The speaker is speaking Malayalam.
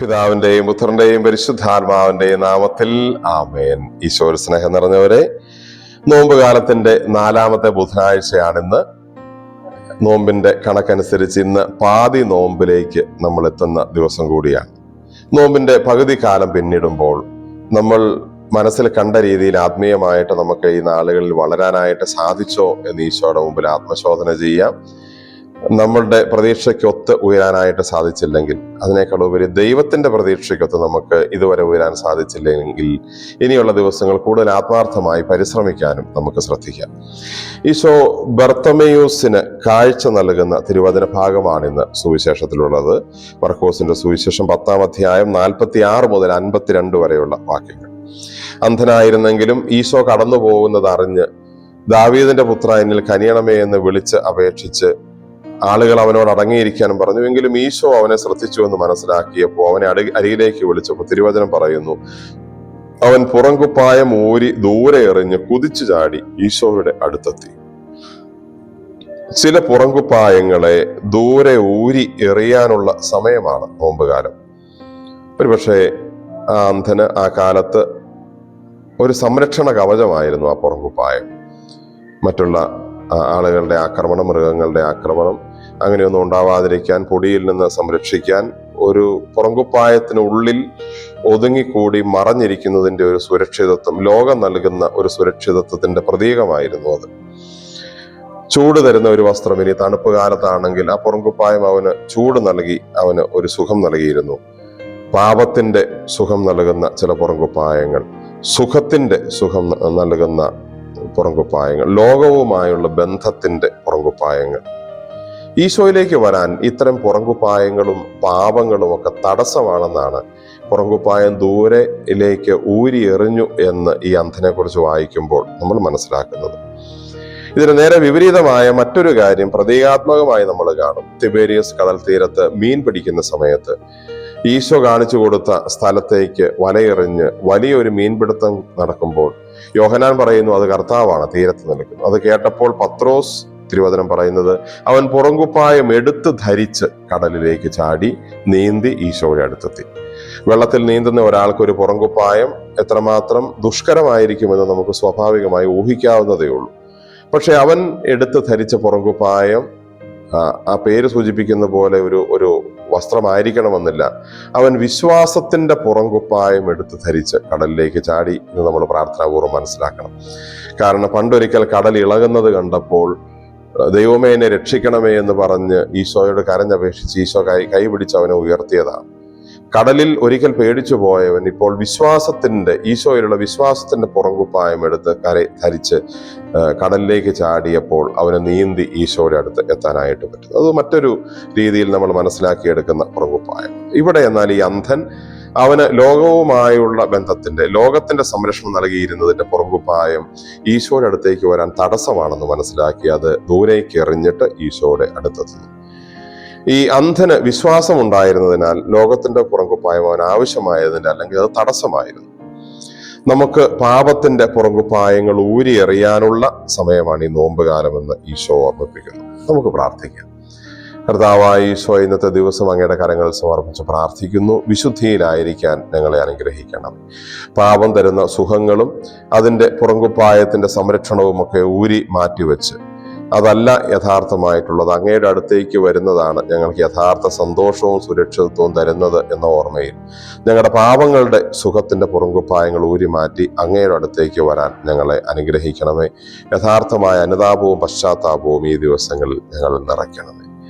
പിതാവിന്റെയും പുത്രന്റെയും പരിശുദ്ധാത്മാവിന്റെയും നാമത്തിൽ ആമേൻ. ഈശോയുടെ സ്നേഹം നിറഞ്ഞവരെ നോമ്പ് കാലത്തിന്റെ നാലാമത്തെ ബുധനാഴ്ചയാണിന്ന്. നോമ്പിന്റെ കണക്കനുസരിച്ച് ഇന്ന് പാതി നോമ്പിലേക്ക് നമ്മൾ എത്തുന്ന ദിവസം കൂടിയാണ്. നോമ്പിന്റെ പകുതി കാലം പിന്നിടുമ്പോൾ നമ്മൾ മനസ്സിൽ കണ്ട രീതിയിൽ ആത്മീയമായിട്ട് നമുക്ക് ഈ നാളുകളിൽ വളരാനായിട്ട് സാധിച്ചോ എന്ന് ഈശോയുടെ മുമ്പിൽ ആത്മശോധന ചെയ്യാം. നമ്മളുടെ പ്രതീക്ഷയ്ക്കൊത്ത് ഉയരാനായിട്ട് സാധിച്ചില്ലെങ്കിൽ അതിനേക്കാൾ ഉപരി ദൈവത്തിന്റെ പ്രതീക്ഷയ്ക്കൊത്ത് നമുക്ക് ഇതുവരെ ഉയരാൻ സാധിച്ചില്ലെങ്കിൽ ഇനിയുള്ള ദിവസങ്ങൾ കൂടുതൽ ആത്മാർത്ഥമായി പരിശ്രമിക്കാനും നമുക്ക് ശ്രദ്ധിക്കാം. ഈശോ ബർത്തമയൂസിന് കാഴ്ച നൽകുന്ന തിരുവചന ഭാഗമാണിന്ന് സുവിശേഷത്തിലുള്ളത്. മർക്കോസിന്റെ സുവിശേഷം പത്താം അധ്യായം നാൽപ്പത്തി ആറ് മുതൽ അൻപത്തിരണ്ട് വരെയുള്ള വാക്യങ്ങൾ. അന്ധനായിരുന്നെങ്കിലും ഈശോ കടന്നു പോകുന്നത് അറിഞ്ഞ് ദാവീദിന്റെ പുത്ര എന്നിൽ കനിയണമേ എന്ന് വിളിച്ച് അപേക്ഷിച്ച് ആളുകൾ അവനോട് അടങ്ങിയിരിക്കാനും പറഞ്ഞു. എങ്കിലും ഈശോ അവനെ ശ്രദ്ധിച്ചു എന്ന് മനസ്സിലാക്കിയപ്പോൾ അവനെ അടി അരികിലേക്ക് വിളിച്ചപ്പോൾ തിരുവചനം പറയുന്നു അവൻ പുറംകുപ്പായം ഊരി ദൂരെ എറിഞ്ഞ് കുതിച്ചു ചാടി ഈശോയുടെ അടുത്തെത്തി. ചില പുറംകുപ്പായങ്ങളെ ദൂരെ ഊരി എറിയാനുള്ള സമയമാണ് നോമ്പുകാലം. ഒരുപക്ഷെ ആ അന്ധന് ആ കാലത്ത് ഒരു സംരക്ഷണ കവചമായിരുന്നു ആ പുറംകുപ്പായം. മറ്റുള്ള ആളുകളുടെ ആക്രമണം മൃഗങ്ങളുടെ ആക്രമണം അങ്ങനെയൊന്നും ഉണ്ടാവാതിരിക്കാൻ പൊടിയിൽ നിന്ന് സംരക്ഷിക്കാൻ ഒരു പുറങ്കുപ്പായത്തിനുള്ളിൽ ഒതുങ്ങിക്കൂടി മറഞ്ഞിരിക്കുന്നതിന്റെ ഒരു സുരക്ഷിതത്വം ലോകം നൽകുന്ന ഒരു സുരക്ഷിതത്വത്തിന്റെ പ്രതീകമായിരുന്നു അത്. ചൂട് തരുന്ന ഒരു വസ്ത്രം ഇനി തണുപ്പ് കാലത്താണെങ്കിൽ ആ പുറങ്കുപ്പായം അവന് ചൂട് നൽകി അവന് ഒരു സുഖം നൽകിയിരുന്നു. പാപത്തിന്റെ സുഖം നൽകുന്ന ചില പുറങ്കുപ്പായങ്ങൾ സുഖത്തിന്റെ സുഖം നൽകുന്ന പുറങ്കുപ്പായങ്ങൾ ലോകവുമായുള്ള ബന്ധത്തിന്റെ പുറങ്കുപ്പായങ്ങൾ ഈശോയിലേക്ക് വരാൻ ഇത്തരം പുറങ്കുപ്പായങ്ങളും പാപങ്ങളും ഒക്കെ തടസ്സമാണെന്നാണ്. പുറങ്കുപ്പായം ദൂരയിലേക്ക് ഊരി എറിഞ്ഞു എന്ന് ഈ അന്ധനെ കുറിച്ച് വായിക്കുമ്പോൾ നമ്മൾ മനസ്സിലാക്കുന്നത്. ഇതിന് നേരെ വിപരീതമായ മറ്റൊരു കാര്യം പ്രതീകാത്മകമായി നമ്മൾ കാണും. തിബേരിയസ് കടൽ തീരത്ത് മീൻ പിടിക്കുന്ന സമയത്ത് ഈശോ കാണിച്ചു കൊടുത്ത സ്ഥലത്തേക്ക് വലയെറിഞ്ഞ് വലിയൊരു മീൻപിടുത്തം നടക്കുമ്പോൾ യോഹനാൻ പറയുന്നു അത് കർത്താവാണ് തീരത്ത് നിൽക്കുന്നത് അത് കേട്ടപ്പോൾ പത്രോസ് തിരുവചനം പറയുന്നത് അവൻ പുറങ്കുപ്പായം എടുത്ത് ധരിച്ച് കടലിലേക്ക് ചാടി നീന്തി ഈശോയുടെ അടുത്തെത്തി. വെള്ളത്തിൽ നീന്തുന്ന ഒരാൾക്ക് ഒരു പുറങ്കുപ്പായം എത്രമാത്രം ദുഷ്കരമായിരിക്കുമെന്ന് നമുക്ക് സ്വാഭാവികമായി ഊഹിക്കാവുന്നതേ ഉള്ളൂ. പക്ഷെ അവൻ എടുത്ത് ധരിച്ച പുറങ്കുപ്പായം ആ, പേര് സൂചിപ്പിക്കുന്ന പോലെ ഒരു ഒരു വസ്ത്രമായിരിക്കണമെന്നില്ല. അവൻ വിശ്വാസത്തിന്റെ പുറങ്കുപ്പായം എടുത്ത് ധരിച്ച് കടലിലേക്ക് ചാടി എന്ന് നമ്മൾ പ്രാർത്ഥനാപൂർവം മനസ്സിലാക്കണം. കാരണം പണ്ടൊരിക്കൽ കടൽ ഇളകുന്നത് കണ്ടപ്പോൾ ദൈവമേ എന്നെ രക്ഷിക്കണമേ എന്ന് പറഞ്ഞ് ഈശോയോട് കരഞ്ഞപേക്ഷിച്ച് ഈശോ കൈ കൈപിടിച്ച് അവനെ ഉയർത്തിയതാണ് കടലിൽ ഒരിക്കൽ പേടിച്ചു പോയവൻ ഇപ്പോൾ വിശ്വാസത്തിന്റെ ഈശോയിലുള്ള വിശ്വാസത്തിന്റെ പുറങ്കുപ്പായം എടുത്ത് കര ധരിച്ച് കടലിലേക്ക് ചാടിയപ്പോൾ അവനെ നീന്തി ഈശോയുടെ അടുത്ത് എത്താനായിട്ട് പറ്റും അത് മറ്റൊരു രീതിയിൽ നമ്മൾ മനസ്സിലാക്കിയെടുക്കുന്ന പുറകുപ്പായം. ഇവിടെ എന്നാൽ ഈ അന്ധൻ അവന് ലോകവുമായുള്ള ബന്ധത്തിന്റെ ലോകത്തിന്റെ സംരക്ഷണം നൽകിയിരുന്നതിന്റെ പുറകുപായം ഈശോയുടെ അടുത്തേക്ക് വരാൻ തടസ്സമാണെന്ന് മനസ്സിലാക്കി അത് ദൂരേക്ക് എറിഞ്ഞിട്ട് ഈശോയുടെ അടുത്തെത്തുന്നു ഈ അന്ധന് വിശ്വാസം ഉണ്ടായിരുന്നതിനാൽ ലോകത്തിന്റെ പുറകുപ്പായം അവൻ ആവശ്യമായതിന്റെ അല്ലെങ്കിൽ അത് തടസ്സമായിരുന്നു. നമുക്ക് പാപത്തിന്റെ പുറകുപ്പായങ്ങൾ ഊരി എറിയാനുള്ള സമയമാണ് ഈ നോമ്പ് കാലമെന്ന് ഈശോ ഓർമ്മിപ്പിക്കുന്നു. നമുക്ക് പ്രാർത്ഥിക്കാം. കർത്താവായ ഈശോ ഇന്നത്തെ ദിവസം അങ്ങയുടെ കരങ്ങൾ സമർപ്പിച്ച് പ്രാർത്ഥിക്കുന്നു. വിശുദ്ധിയിലായിരിക്കാൻ ഞങ്ങളെ അനുഗ്രഹിക്കണം. പാപം തരുന്ന സുഖങ്ങളും അതിന്റെ പുറങ്കുപ്പായത്തിന്റെ സംരക്ഷണവും ഒക്കെ ഊരി മാറ്റിവെച്ച് അതല്ല യഥാർത്ഥമായിട്ടുള്ളത്. അങ്ങയുടെ അടുത്തേക്ക് വരുന്നതാണ് ഞങ്ങൾക്ക് യഥാർത്ഥ സന്തോഷവും സുരക്ഷിതത്വവും തരുന്നത് എന്ന ഓർമ്മയിൽ ഞങ്ങളുടെ പാപങ്ങളുടെ സുഖത്തിന്റെ പുറങ്കുപ്പായങ്ങൾ ഊരി മാറ്റി അങ്ങയുടെ അടുത്തേക്ക് വരാൻ ഞങ്ങളെ അനുഗ്രഹിക്കണമേ. യഥാർത്ഥമായ അനുതാപവും പശ്ചാത്താപവും ഈ ദിവസങ്ങളിൽ ഞങ്ങൾ നിറയ്ക്കണമേ.